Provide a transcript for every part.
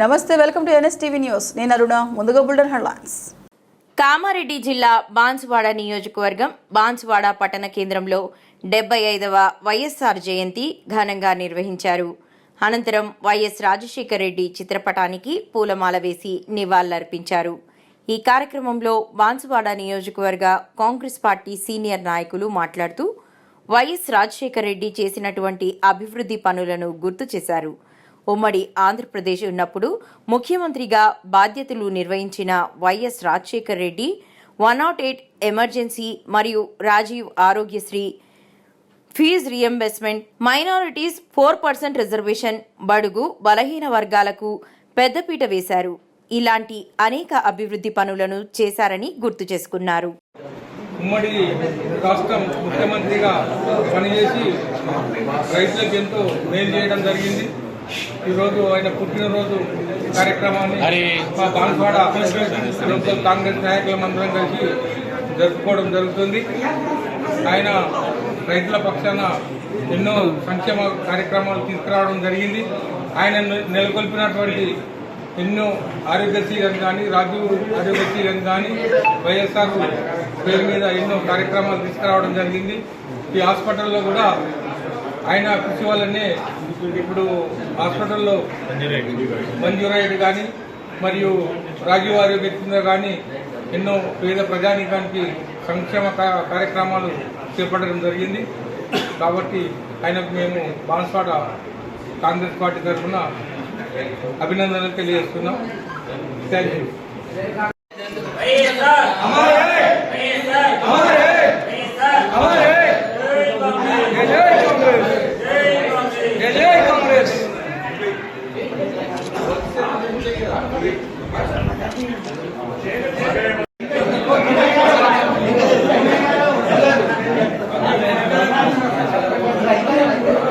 నమస్తే welcome to NSTV news. నేను అరుణ ముందుగా బుల్డన్ హెడ్లైన్స్. కామారెడ్డి జిల్లా బాన్సువాడ నియోజకవర్గం బాన్సువాడ పట్టణ కేంద్రంలో డెబ్బై ఐదవ వైఎస్ఆర్ జయంతి ఘనంగా నిర్వహించారు. అనంతరం వైఎస్ రాజశేఖర రెడ్డి చిత్రపటానికి పూలమాల వేసి నివాళులర్పించారు. ఈ కార్యక్రమంలో బాన్సువాడ నియోజకవర్గ కాంగ్రెస్ పార్టీ సీనియర్ నాయకులు మాట్లాడుతూ వైఎస్ రాజశేఖర రెడ్డి చేసినటువంటి అభివృద్ధి పనులను గుర్తు చేశారు. ఉమ్మడి ఆంధ్రప్రదేశ్ ఉన్నప్పుడు ముఖ్యమంత్రిగా బాధ్యతలు నిర్వహించిన YS Rajasekhar Reddy one not eight emergency మరియు Rajiv Aarogyasri fee reimbursement minorities four percent reservation బడుగు బలహీన వర్గాలకు పెద్దపీట వేశారు. ఇలాంటి అనేక అభివృద్ధి పనులను చేశారని గుర్తు చేసుకున్నారు. ఉమ్మడి రాష్ట్రం ముఖ్యమంత్రిగా పనిచేసి రైతులకు ఎంతో మేలు చేయడం జరిగింది. ఈరోజు ఆయన పుట్టినరోజు కార్యక్రమాన్ని మా బాన్స్వాడ లోకల్ కాంగ్రెస్ నాయకులం అందరం కలిసి జరుపుకోవడం జరుగుతుంది. ఆయన రైతుల పక్షాన ఎన్నో సంక్షేమ కార్యక్రమాలు తీసుకురావడం జరిగింది. ఆయన నెలకొల్పినటువంటి ఎన్నో ఆరోగ్యశ్రీ అని కానీ రాజీవ్ ఆరోగ్యశ్రీ అని కానీ వైఎస్ఆర్ పేరు మీద ఎన్నో కార్యక్రమాలు తీసుకురావడం జరిగింది. ఈ హాస్పిటల్లో కూడా ఆయన కృషి వల్లనే ఇప్పుడు హాస్పిటల్లో మంజూరాయుడు కానీ మరియు రాజీవ్ ఆరోగ్య కేంద్రం కానీ ఎన్నో పేద ప్రజానీకానికి సంక్షేమ కార్యక్రమాలు చేపట్టడం జరిగింది. కాబట్టి ఆయనకు మేము బాన్స్వాడ కాంగ్రెస్ పార్టీ తరఫున అభినందనలు తెలియజేస్తున్నాం. థ్యాంక్ యూ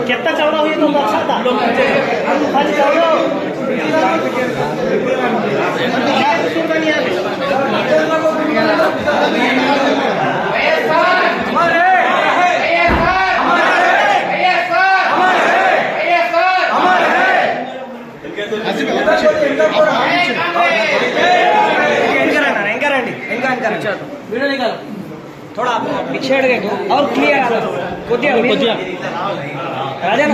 कितना चौड़ा हुई तो अच्छा था थोड़ा पिछड़ गए और क्लियर आ रहा राजा